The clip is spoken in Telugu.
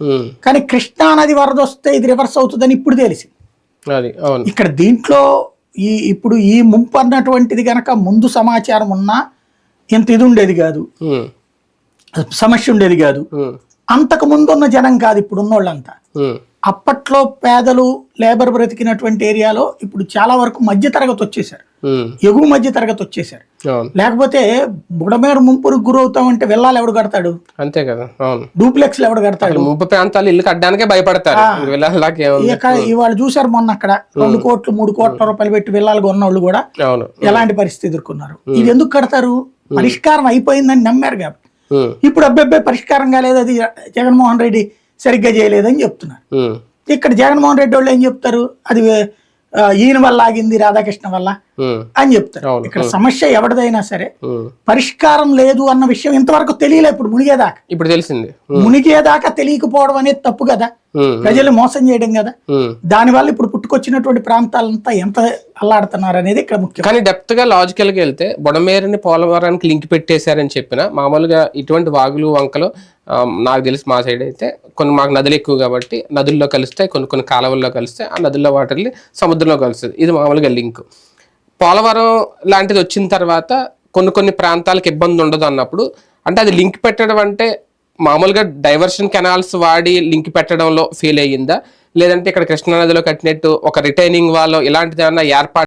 ఉమ్, కానీ కృష్ణా నది వరద వస్తే ఇది రివర్స్ అవుతుందని ఇప్పుడు తెలిసింది. అవును. ఇక్కడ దీంట్లో ఈ ఇప్పుడు ఈ ముంపు అన్నటువంటిది గనక ముందు సమాచారం ఉన్నా ఇంత ఇది ఉండేది కాదు. ఉమ్, సమస్య ఉండేది కాదు. ఉమ్, అంతకు ముందు ఉన్న జనం కాదు ఇప్పుడు ఉన్నోళ్ళంతా. అప్పట్లో పేదలు లేబర్ బ్రతికినటువంటి ఏరియాలో ఇప్పుడు చాలా వరకు మధ్య తరగతి వచ్చేసారు ఎగువ మధ్య తరగతి వచ్చేసారు లేకపోతే బుడమేరు ముంపుకు గురవుతామంటే వెళ్ళాలి ఎవడు కడతాడు? అంతే కదా డూప్లెక్స్ ఎవడు కడతాడు? ముంపు ప్రాంతాలు ఇల్లు కట్టడానికే భయపడతారు. ఇవాళ చూసారు మొన్న అక్కడ. రెండు కోట్లు మూడు కోట్ల రూపాయలు పెట్టి వెళ్ళాలి కొన్నోళ్ళు కూడా అవును. ఎలాంటి పరిస్థితి ఎదుర్కొన్నారు? ఇది ఎందుకు కడతారు? పరిష్కారం అయిపోయిందని నమ్మారు కాబట్టి. ఇప్పుడు అబ్బాయి పరిష్కారం కాలేదు అది జగన్మోహన్ రెడ్డి సరిగ్గా చేయలేదని చెప్తున్నారు. ఇక్కడ జగన్మోహన్ రెడ్డి వాళ్ళు ఏం చెప్తారు? అది ఈయన వల్ల ఆగింది రాధాకృష్ణ వల్ల అని చెప్తారు. ఇక్కడ సమస్య ఎవరిదైనా సరే. పరిష్కారం లేదు అన్న విషయం ఇంతవరకు తెలియలే ఇప్పుడు మునిగేదాకా. ఇప్పుడు తెలిసింది. మునిగేదాకా తెలియకపోవడం అనేది తప్పు కదా. ప్రజలు మోసం చేయడం కదా. దానివల్ల ఇప్పుడు పుట్టుకొచ్చినటువంటి ప్రాంతాలంతా ఎంత అల్లాడుతున్నారు అనేది ఇక్కడ ముఖ్యం. కానీ డెప్త్గా లాజికల్గా వెళ్తే బొడమేరుని పోలవరానికి లింక్ పెట్టేశారని చెప్పిన మామూలుగా ఇటువంటి వాగులు వంకలు నాకు తెలిసి మా సైడ్ అయితే కొన్ని మాకు నదులు ఎక్కువ కాబట్టి నదుల్లో కలుస్తాయి కొన్ని కొన్ని కాలువల్లో కలుస్తాయి ఆ నదుల్లో వాటర్ని సముద్రంలో కలుస్తుంది. ఇది మామూలుగా లింక్. పోలవరం లాంటిది వచ్చిన తర్వాత కొన్ని కొన్ని ప్రాంతాలకు ఇబ్బంది ఉండదు అన్నప్పుడు అంటే అది లింక్ పెట్టడం అంటే మామూలుగా డైవర్షన్ కెనాల్స్ వాడి లింక్ పెట్టడంలో ఫెయిల్ అయ్యిందా? లేదంటే ఇక్కడ కృష్ణానదిలో కట్టినట్టు ఒక రిటైనింగ్ వాళ్ళు ఇలాంటిది ఏమన్నా ఏర్పాటు